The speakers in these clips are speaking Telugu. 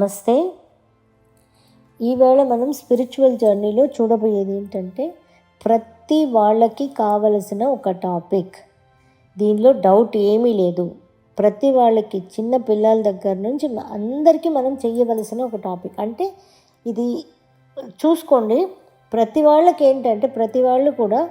నమస్తే. ఈవేళ మనం స్పిరిచువల్ జర్నీలో చూడబోయేది ఏంటంటే ప్రతి వాళ్ళకి కావలసిన ఒక టాపిక్ దీనిలో డౌట్ ఏమీ లేదు. ప్రతి వాళ్ళకి చిన్న పిల్లల దగ్గర నుంచి అందరికీ మనం చేయవలసిన ఒక టాపిక్ అంటే ఇది చూసుకోండి ప్రతి వాళ్ళకి ఏంటంటే ప్రతి వాళ్ళు కూడా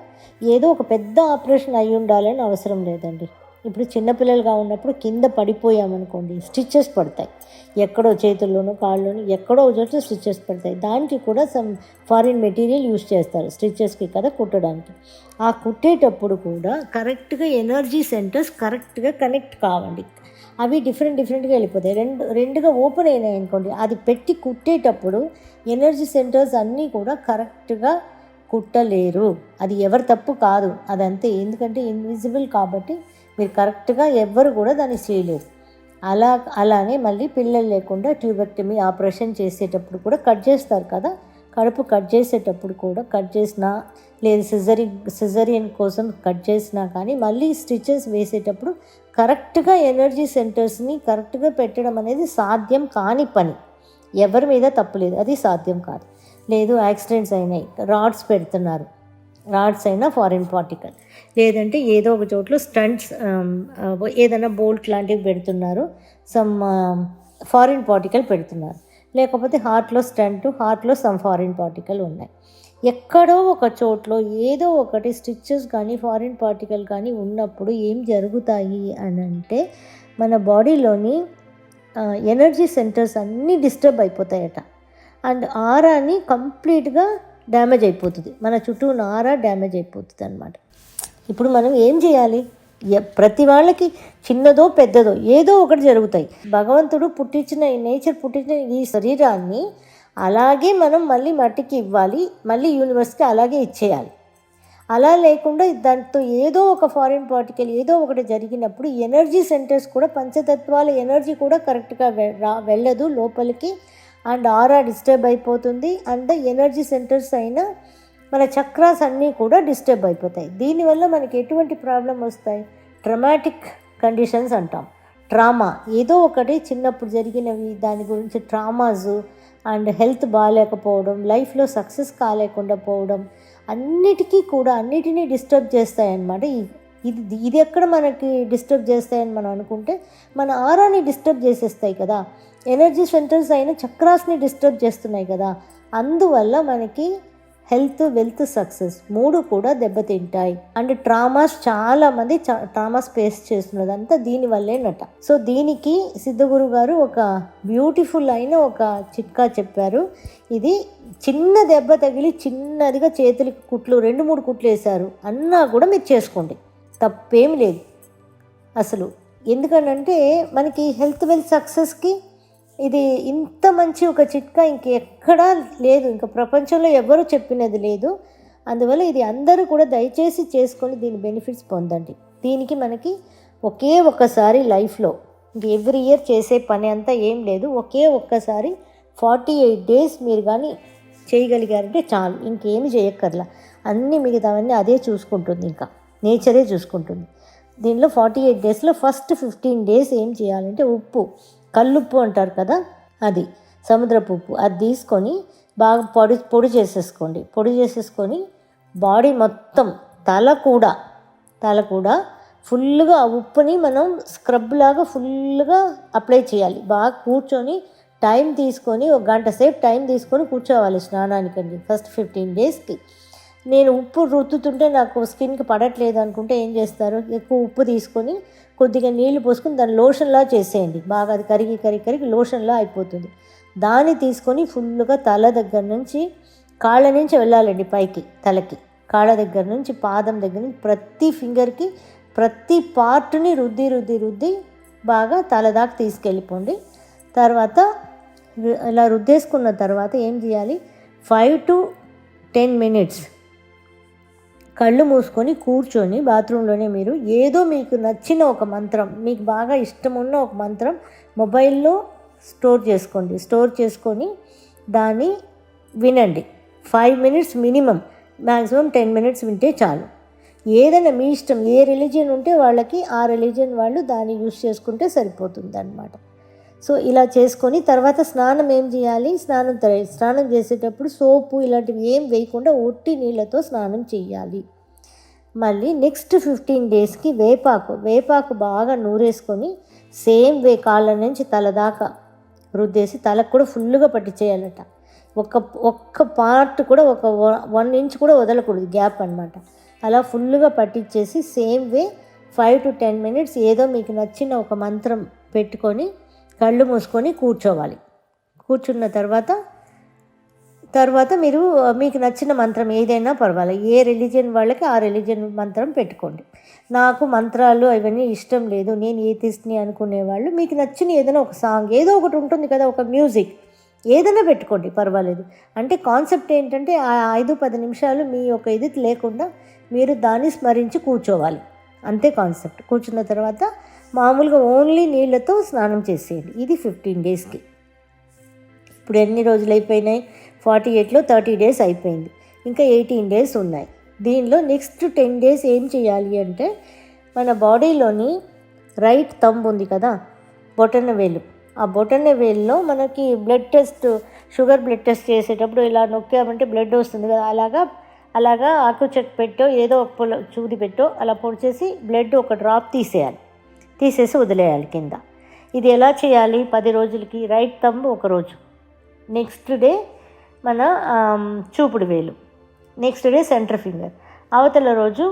ఏదో ఒక పెద్ద ఆపరేషన్ అయి ఉండాలని అవసరం లేదండి. ఇప్పుడు చిన్నపిల్లలుగా ఉన్నప్పుడు కింద పడిపోయామనుకోండి స్టిచ్చెస్ పడతాయి. ఎక్కడో చేతుల్లోనూ కాళ్ళలోనూ ఎక్కడో చోట స్టిచ్చెస్ పడతాయి. దానికి కూడా సమ్ ఫారిన్ మెటీరియల్ యూస్ చేస్తారు స్టిచ్చెస్కి కదా కుట్టడానికి. ఆ కుట్టేటప్పుడు కూడా కరెక్ట్గా ఎనర్జీ సెంటర్స్ కరెక్ట్గా కనెక్ట్ కావండి. అవి డిఫరెంట్ డిఫరెంట్గా వెళ్ళిపోతాయి. రెండు రెండుగా ఓపెన్ అయినాయి అనుకోండి అది పెట్టి కుట్టేటప్పుడు ఎనర్జీ సెంటర్స్ అన్నీ కూడా కరెక్ట్గా కుట్టలేరు. అది ఎవరి తప్పు కాదు అదంతే. ఎందుకంటే ఇన్విజిబుల్ కాబట్టి మీరు కరెక్ట్గా ఎవ్వరు కూడా దాన్ని చేయలేరు. అలా అలానే మళ్ళీ పిల్లలు లేకుండా ట్యూబెక్టమీ ఆపరేషన్ చేసేటప్పుడు కూడా కట్ చేస్తారు కదా. కడుపు కట్ చేసేటప్పుడు కూడా కట్ చేసినా లేదు సిజరి సిజరియన్ కోసం కట్ చేసినా కానీ మళ్ళీ స్టిచెస్ వేసేటప్పుడు కరెక్ట్గా ఎనర్జీ సెంటర్స్ని కరెక్ట్గా పెట్టడం అనేది సాధ్యం కాని పని. ఎవరి మీద తప్పులేదు అది సాధ్యం కాదు. లేదు యాక్సిడెంట్స్ అయినాయి. రాడ్స్ పెడుతున్నారు. రాడ్స్ అయినా ఫారిన్ పార్టికల్. లేదంటే ఏదో ఒక చోట్ల స్టంట్స్ ఏదైనా బోల్ట్ లాంటివి పెడుతున్నారు సమ్ ఫారిన్ పార్టికల్ పెడుతున్నారు. లేకపోతే హార్ట్లో స్టంట్ హార్ట్లో సమ్ ఫారిన్ పార్టికల్ ఉన్నాయి. ఎక్కడో ఒక చోట్లో ఏదో ఒకటి స్టిచ్చెస్ కానీ ఫారిన్ పార్టికల్ కానీ ఉన్నప్పుడు ఏం జరుగుతాయి అని అంటే మన బాడీలోని ఎనర్జీ సెంటర్స్ అన్నీ డిస్టర్బ్ అయిపోతాయట. అండ్ ఆరాని కంప్లీట్గా డ్యామేజ్ అయిపోతుంది. మన చుట్టూ నారా డ్యామేజ్ అయిపోతుంది అనమాట ఇప్పుడు మనం ఏం చేయాలి? ప్రతి వాళ్ళకి చిన్నదో పెద్దదో ఏదో ఒకటి జరుగుతాయి. భగవంతుడు పుట్టించిన ఈ నేచర్ పుట్టించిన ఈ శరీరాన్ని అలాగే మనం మళ్ళీ మట్టికి ఇవ్వాలి మళ్ళీ యూనివర్స్కి అలాగే ఇచ్చేయాలి. అలా లేకుండా దాంతో ఏదో ఒక ఫారిన్ పార్టికల్ ఏదో ఒకటి జరిగినప్పుడు ఎనర్జీ సెంటర్స్ కూడా పంచతత్వాల ఎనర్జీ కూడా కరెక్ట్గా వె- రా- వెళ్ళదు లోపలికి. అండ్ ఆరా డిస్టర్బ్ అయిపోతుంది. అండ్ ఎనర్జీ సెంటర్స్ అయినా మన చక్రాస్ అన్నీ కూడా డిస్టర్బ్ అయిపోతాయి. దీనివల్ల మనకి ఎటువంటి ప్రాబ్లం వస్తాయి? ట్రమాటిక్ కండిషన్స్ అంటాం. ట్రామా ఏదో ఒకటి చిన్నప్పుడు జరిగినవి దాని గురించి ట్రామాస్ అండ్ హెల్త్ బాగాలేకపోవడం లైఫ్లో సక్సెస్ కాలేకుండా పోవడం అన్నిటికీ కూడా అన్నిటినీ డిస్టర్బ్ చేస్తాయన్నమాట. ఇది ఇది ఎక్కడ మనకి డిస్టర్బ్ చేస్తాయని మనం అనుకుంటే మన ఆరాని డిస్టర్బ్ చేసేస్తాయి కదా. ఎనర్జీ సెంటర్స్ అయిన చక్రాస్ని డిస్టర్బ్ చేస్తున్నాయి కదా. అందువల్ల మనకి హెల్త్ వెల్త్ సక్సెస్ మూడు కూడా దెబ్బతింటాయి. అండ్ ట్రామాస్ చాలా మంది ట్రామాస్ ఫేస్ చేస్తున్నది. అంతా దీనివల్లేనట సో దీనికి సిద్ధగురు గారు ఒక బ్యూటిఫుల్ అయిన ఒక చిట్కా చెప్పారు. ఇది చిన్న దెబ్బ తగిలి చిన్నదిగా చేతులకి కుట్లు రెండు మూడు కుట్లు వేశారు. అన్నా కూడా మీరు చేసుకోండి. తప్పేం లేదు. అసలు ఎందుకనంటే మనకి హెల్త్ వెల్త్ సక్సెస్కి ఇది ఇంత మంచి ఒక చిట్కా ఇంకెక్కడా లేదు. ఇంకా ప్రపంచంలో ఎవరు చెప్పినది లేదు. అందువల్ల ఇది అందరూ కూడా దయచేసి చేసుకొని దీని బెనిఫిట్స్ పొందండి. దీనికి మనకి ఒకే ఒక్కసారి లైఫ్లో ఎవ్రీ ఇయర్ చేసే పని అంతా ఏం లేదు. ఒకే ఒక్కసారి ఫార్టీ ఎయిట్ డేస్ మీరు కానీ చేయగలిగారంటే చాలు. ఇంకేమి చేయక్కర్లా. అన్ని మిగతావన్నీ అదే చూసుకుంటుంది ఇంకా. నేచరే చూసుకుంటుంది. దీనిలో ఫార్టీ ఎయిట్ డేస్లో ఫస్ట్ ఫిఫ్టీన్ డేస్ ఏం చేయాలంటే ఉప్పు. కల్లుప్పు అంటారు కదా అది సముద్రపు ఉప్పు. అది తీసుకొని బాగా పొడి పొడి చేసేసుకోండి. పొడి చేసేసుకొని బాడీ మొత్తం తల కూడా తల కూడా ఫుల్గా ఆ ఉప్పుని మనం స్క్రబ్ లాగా ఫుల్గా అప్లై చేయాలి. బాగా కూర్చొని టైం తీసుకొని ఒక గంట సేపు టైం తీసుకొని కూర్చోవాలి స్నానానికండి. ఫస్ట్ ఫిఫ్టీన్ డేస్కి. నేను ఉప్పు రుద్దుతుంటే నాకు స్కిన్కి పడట్లేదు అనుకుంటే ఏం చేస్తారు? ఎక్కువ ఉప్పు తీసుకొని కొద్దిగా నీళ్ళు పోసుకొని దాన్ని లోషన్లా చేసేయండి. బాగా అది కరిగి కరిగి కరిగి లోషన్లా అయిపోతుంది. దాన్ని తీసుకొని ఫుల్గా తల దగ్గర నుంచి కాళ్ళ నుంచి వెళ్ళాలండి పైకి తలకి. కాళ్ళ దగ్గర నుంచి పాదం దగ్గర నుంచి ప్రతి ఫింగర్కి ప్రతి పార్ట్ని రుద్ది రుద్ది రుద్ది బాగా తల దాకా తీసుకెళ్ళిపోండి. తర్వాత ఇలా రుద్దేసుకున్న తర్వాత ఏం చేయాలి? ఫైవ్ టు టెన్ మినిట్స్ కళ్ళు మూసుకొని కూర్చొని బాత్రూంలోనే మీరు ఏదో మీకు నచ్చిన ఒక మంత్రం మీకు బాగా ఇష్టం ఉన్న ఒక మంత్రం మొబైల్లో స్టోర్ చేసుకోండి. స్టోర్ చేసుకొని దాన్ని వినండి. Five minutes minimum maximum ten minutes వింటే చాలు. ఏదైనా మీ ఇష్టం ఏ రిలీజియన్ ఉంటే వాళ్ళకి ఆ రిలీజియన్ వాళ్ళు దాన్ని యూస్ చేసుకుంటే సరిపోతుంది అనమాట సో ఇలా చేసుకొని తర్వాత స్నానం ఏం చేయాలి? స్నానం స్నానం చేసేటప్పుడు సోపు ఇలాంటివి ఏం వేయకుండా ఒట్టి నీళ్ళతో స్నానం చేయాలి. మళ్ళీ నెక్స్ట్ ఫిఫ్టీన్ డేస్కి వేపాకు వేపాకు బాగా నూరేసుకొని సేమ్ వే కాళ్ళ నుంచి తల దాకా రుద్దేసి తలకు కూడా ఫుల్గా పట్టించేయాలట ఒక్క ఒక్క పార్ట్ కూడా ఒక వన్ ఇంచ్ కూడా వదలకూడదు గ్యాప్ అనమాట అలా ఫుల్గా పట్టించేసి same way five to ten minutes ఏదో మీకు నచ్చిన ఒక మంత్రం పెట్టుకొని కళ్ళు మూసుకొని కూర్చోవాలి. కూర్చున్న తర్వాత తర్వాత మీరు మీకు నచ్చిన మంత్రం ఏదైనా పర్వాలేదు ఏ రిలీజియన్ వాళ్ళకి ఆ రిలీజియన్ మంత్రం పెట్టుకోండి. నాకు మంత్రాలు అవన్నీ ఇష్టం లేదు. నేను ఏ తీసుని అనుకునే వాళ్ళు మీకు నచ్చిన ఏదైనా ఒక సాంగ్ ఏదో ఒకటి ఉంటుంది కదా ఒక మ్యూజిక్ ఏదైనా పెట్టుకోండి పర్వాలేదు. అంటే కాన్సెప్ట్ ఏంటంటే ఆ ఐదు పది నిమిషాలు మీ యొక్క ఇది లేకుండా మీరు దాన్ని స్మరించి కూర్చోవాలి. అంతే కాన్సెప్ట్. కూర్చున్న తర్వాత మామూలుగా ఓన్లీ నీళ్ళతో స్నానం చేసేయండి. ఇది ఫిఫ్టీన్ డేస్కి. ఇప్పుడు ఎన్ని రోజులు అయిపోయినాయి? ఫార్టీ ఎయిట్లో థర్టీ డేస్ అయిపోయింది. ఇంకా ఎయిటీన్ డేస్ ఉన్నాయి. దీనిలో నెక్స్ట్ టెన్ డేస్ ఏం చేయాలి అంటే మన బాడీలోని రైట్ తంబ్ ఉంది కదా? బొటన వేలు. ఆ బొటన వేలులో మనకి blood test sugar blood test చేసేటప్పుడు ఇలా నొక్కామంటే బ్లడ్ వస్తుంది కదా? అలాగా అలాగా ఆకు చెట్టు పెట్టో ఏదో ఒక పొల చూది పెట్టో అలా పొడిచేసి బ్లడ్ ఒక డ్రాప్ తీసేయాలి. తీసేసి వదిలేయాలి కింద. ఇది ఎలా చేయాలి? పది రోజులకి రైట్ తంబ్ ఒక రోజు. నెక్స్ట్ డే మన చూపుడు వేలు. Next day center finger. అవతల రోజు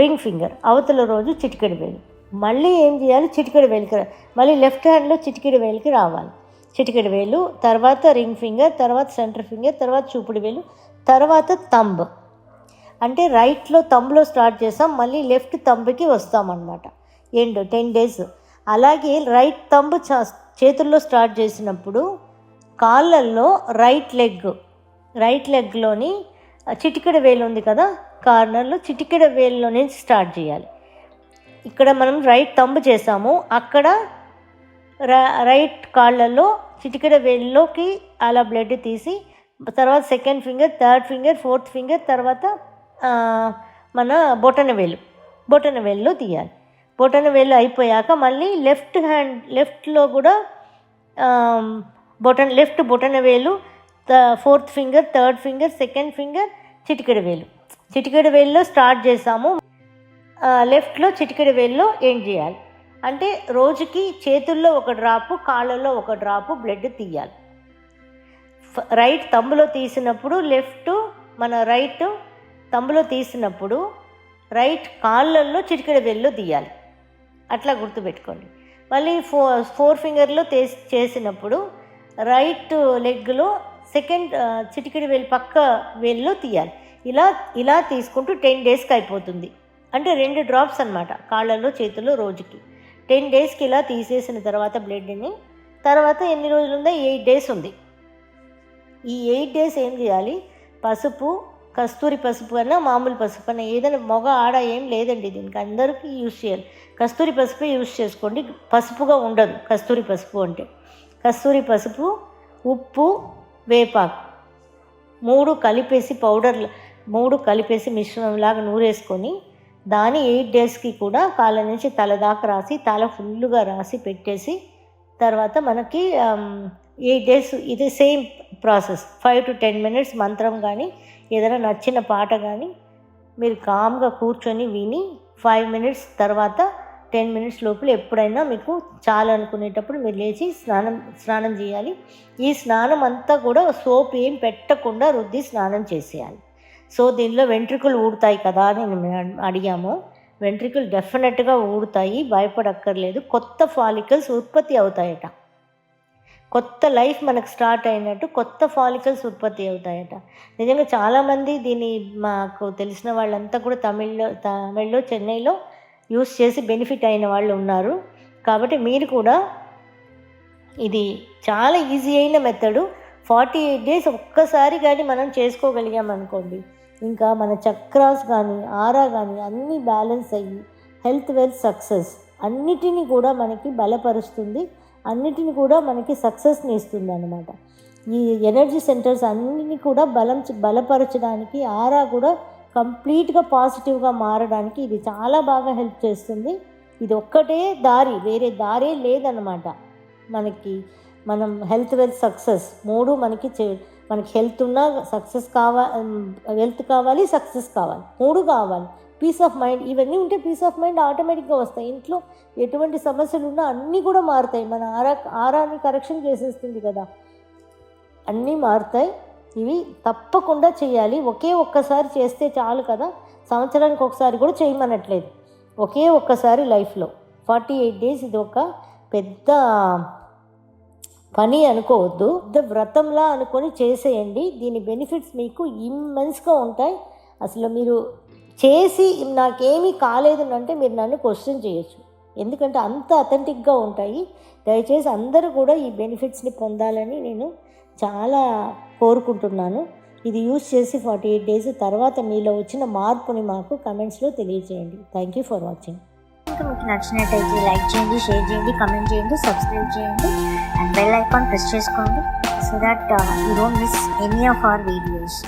రింగ్ ఫింగర్. అవతల రోజు చిటికెడు వేలు. మళ్ళీ ఏం చేయాలి? చిటికెడు వేలికి మళ్ళీ లెఫ్ట్ హ్యాండ్లో చిటికెడు వేలికి రావాలి. చిటికెడు వేలు తర్వాత రింగ్ ఫింగర్ తర్వాత సెంటర్ ఫింగర్ తర్వాత చూపుడు వేలు తర్వాత తంబ్. అంటే రైట్లో తంబ్లో స్టార్ట్ చేస్తాం మళ్ళీ లెఫ్ట్ తంబ్కి వస్తామన్నమాట ఎండ్ టెన్ డేస్. అలాగే రైట్ తంబ్ చా- చేతుల్లో స్టార్ట్ చేసినప్పుడు కాళ్ళల్లో రైట్ లెగ్ రైట్ లెగ్లోని చిటికెడ వేలు ఉంది కదా కార్నర్లో చిటికెడ వేలులో నుంచి స్టార్ట్ చేయాలి. ఇక్కడ మనం రైట్ తంబ్ చేసాము అక్కడ రైట్ కాళ్ళలో చిటికెడ వేలులోకి అలా బ్లడ్ తీసి తర్వాత second finger third finger fourth finger తర్వాత మన బొటన వేలు. బొటన వేలులో తీయాలి. బొటన వేలు అయిపోయాక మళ్ళీ లెఫ్ట్ హ్యాండ్ లెఫ్ట్లో కూడా బొటన్ లెఫ్ట్ బొటన వేలు fourth finger third finger second finger చిటికెడ వేలు. చిటికెడ వేలులో స్టార్ట్ చేసాము. లెఫ్ట్లో చిటికెడ వేలులో ఏం చేయాలి. అంటే రోజుకి చేతుల్లో ఒక డ్రాపు కాళ్ళలో ఒక డ్రాపు బ్లడ్ తీయాలి. రైట్ తంబులో తీసినప్పుడు లెఫ్ట్ మన రైట్ తంబులో తీసినప్పుడు రైట్ కాళ్ళల్లో చిటికెడ వేలులో తీయాలి. అట్లా గుర్తుపెట్టుకోండి. మళ్ళీ ఫో ఫోర్ ఫింగర్లో తే చేసినప్పుడు రైట్ లెగ్లో సెకండ్ చిటికెడి వేలు పక్క వేల్లో తీయాలి. ఇలా ఇలా తీసుకుంటూ టెన్ డేస్కి అయిపోతుంది. అంటే రెండు డ్రాప్స్ అనమాట కాళ్ళలో చేతుల్లో రోజుకి. టెన్ డేస్కి ఇలా తీసేసిన తర్వాత బ్లడ్ని తర్వాత ఎన్ని రోజులు ఉందో ఎయిట్ డేస్ ఉంది. ఈ ఎయిట్ డేస్ ఏం చేయాలి? పసుపు కస్తూరి పసుపు అన్న మామూలు పసుపు అన్న ఏదైనా మొగ ఆడ ఏం లేదండి దీనికి అందరికీ యూజ్ చేయాలి. కస్తూరి పసుపే యూజ్ చేసుకోండి పసుపుగా ఉండదు కస్తూరి పసుపు అంటే. కస్తూరి పసుపు ఉప్పు వేపాకు మూడు కలిపేసి పౌడర్ మూడు కలిపేసి మిశ్రమంలాగా నూరేసుకొని దాని ఎయిట్ డేస్కి కూడా కాళ్ళ నుంచి తల దాకా రాసి తల ఫుల్గా రాసి పెట్టేసి తర్వాత మనకి ఎయిట్ డేస్ ఇది same process. Five to ten minutes మంత్రం కానీ ఏదైనా నచ్చిన పాట కానీ మీరు కామ్గా కూర్చొని విని ఫైవ్ మినిట్స్ తర్వాత టెన్ మినిట్స్ లోపల ఎప్పుడైనా మీకు చాలా అనుకునేటప్పుడు మీరు లేచి స్నానం స్నానం చేయాలి. ఈ స్నానం అంతా కూడా సోప్ ఏం పెట్టకుండా రుద్ది స్నానం చేసేయాలి. సో దీనిలో వెంట్రుకలు ఊడతాయి కదా అని మేము అడిగాము. వెంట్రుకలు డెఫినెట్గా ఊడతాయి భయపడక్కర్లేదు. కొత్త ఫాలికల్స్ ఉత్పత్తి అవుతాయట. కొత్త లైఫ్ మనకు స్టార్ట్ అయినట్టు కొత్త ఫాలికల్స్ ఉత్పత్తి అవుతాయట. నిజంగా చాలామంది దీన్ని మాకు తెలిసిన వాళ్ళంతా కూడా తమిళ్ళో తమిళ్ళో చెన్నైలో యూస్ చేసి బెనిఫిట్ అయిన వాళ్ళు ఉన్నారు. కాబట్టి మీరు కూడా ఇది చాలా ఈజీ అయిన మెథడు. ఫార్టీ ఎయిట్ డేస్ ఒక్కసారి కానీ మనం చేసుకోగలిగాం అనుకోండి ఇంకా మన చక్రాస్ కానీ ఆరా కానీ అన్నీ బ్యాలెన్స్ అయ్యి హెల్త్ వెల్త్ సక్సెస్ అన్నిటినీ కూడా మనకి బలపరుస్తుంది. అన్నిటిని కూడా మనకి సక్సెస్ని ఇస్తుంది అనమాట ఈ ఎనర్జీ సెంటర్స్ అన్నిటిని కూడా బలం బలపరచడానికి ఆరా కూడా కంప్లీట్గా పాజిటివ్గా మారడానికి ఇది చాలా బాగా హెల్ప్ చేస్తుంది. ఇది ఒక్కటే దారి వేరే దారే లేదనమాట మనకి మనం హెల్త్ వెల్త్ సక్సెస్ మూడు మనకి చే- మనకి హెల్త్ ఉన్నా సక్సెస్ కావాలి వెల్త్ కావాలి సక్సెస్ కావాలి. మూడు కావాలి. పీస్ ఆఫ్ మైండ్ ఇవన్నీ ఉంటే పీస్ ఆఫ్ మైండ్ ఆటోమేటిక్గా వస్తాయి. ఇంట్లో ఎటువంటి సమస్యలు ఉన్నా అన్నీ కూడా మారుతాయి. మన ఆరా ఆరాన్ని కరెక్షన్ చేసేస్తుంది కదా. అన్నీ మారుతాయి. ఇవి తప్పకుండా చేయాలి. ఒకే ఒక్కసారి చేస్తే చాలు కదా. సంవత్సరానికి ఒకసారి కూడా చేయమనట్లేదు. ఒకే ఒక్కసారి లైఫ్లో. ఫార్టీ ఎయిట్ డేస్ ఇది ఒక పెద్ద పని అనుకోవద్దు. ద వ్రతంలా అనుకొని చేసేయండి. దీని బెనిఫిట్స్ మీకు ఇమ్మెన్స్గా ఉంటాయి. అసలు మీరు చేసి నాకేమీ కాలేదు అంటే మీరు నన్ను క్వశ్చన్ చేయొచ్చు. ఎందుకంటే అంత అథెంటిక్గా ఉంటాయి. దయచేసి అందరూ కూడా ఈ బెనిఫిట్స్ని పొందాలని నేను చాలా కోరుకుంటున్నాను. ఇది యూస్ చేసి ఫార్టీ ఎయిట్ డేస్ తర్వాత మీలో వచ్చిన మార్పుని మాకు కమెంట్స్లో తెలియజేయండి. థ్యాంక్ యూ ఫర్ వాచింగ్ ఇంకా మీకు నచ్చినట్టయితే లైక్ చేయండి షేర్ చేయండి కమెంట్ చేయండి సబ్స్క్రైబ్ చేయండి. అండ్ బెల్ ఐకాన్ ప్రెస్ చేసుకోండి so that you don't miss any of our videos